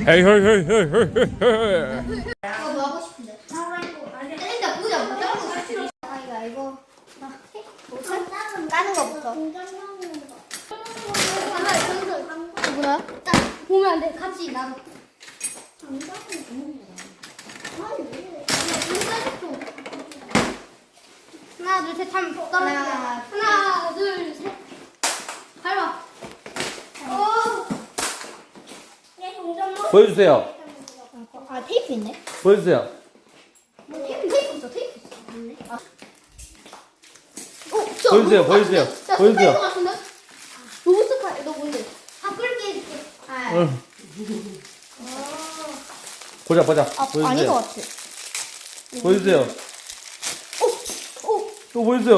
헤이 헤이 헤이 헤이 헤이. 하나 둘셋 하면. 하나 둘 셋 밟아. 오. 보여주세요 아 테이프 있네. 보여주세요 테이프 테이프 있어 테이프 있어. 아. 어, 저 보여주세요, 로봇 보여주세요, 같은데? 나 보여주세요. 스파이더 같은데? 로봇 스파이 너 뭔데? 아 끌게 해줄게. 아, 응. 보자 보자 아 아닌 것 같아. 보여주세요 오, 오, 또 보여주세요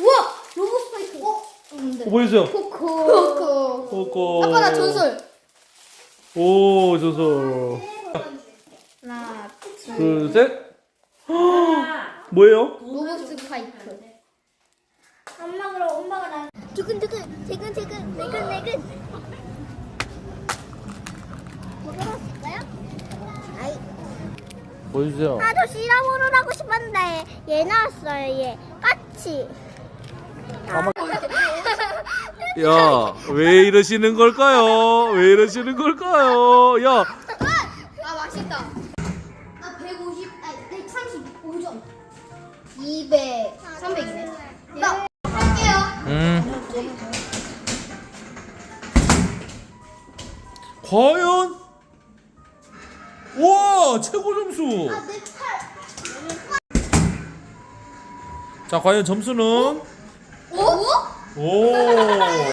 우와 로봇 스파이크. 어, 뭔데? 또 보여주세요 코코. 코코. 꼬꼬 아빠 나 전설. 오 전설 하나, 둘 셋 뭐예요? 로봇 스파이크. 엄마 그럼 엄마가 나. 두근두근, 대근대근, 내근내근. 아이. 보여주세요 나도 시나모롤 하고 싶었는데 얘 나왔어요 얘 까치 야 왜 이러시는 걸까요? 왜 이러시는 걸까요? 야 아 맛있다 나 150, 아니 135점 200, 300이네 나 할게요 음. 과연? 와 최고 점수. 내 팔. 자 과연 점수는? 오? 오. 哦。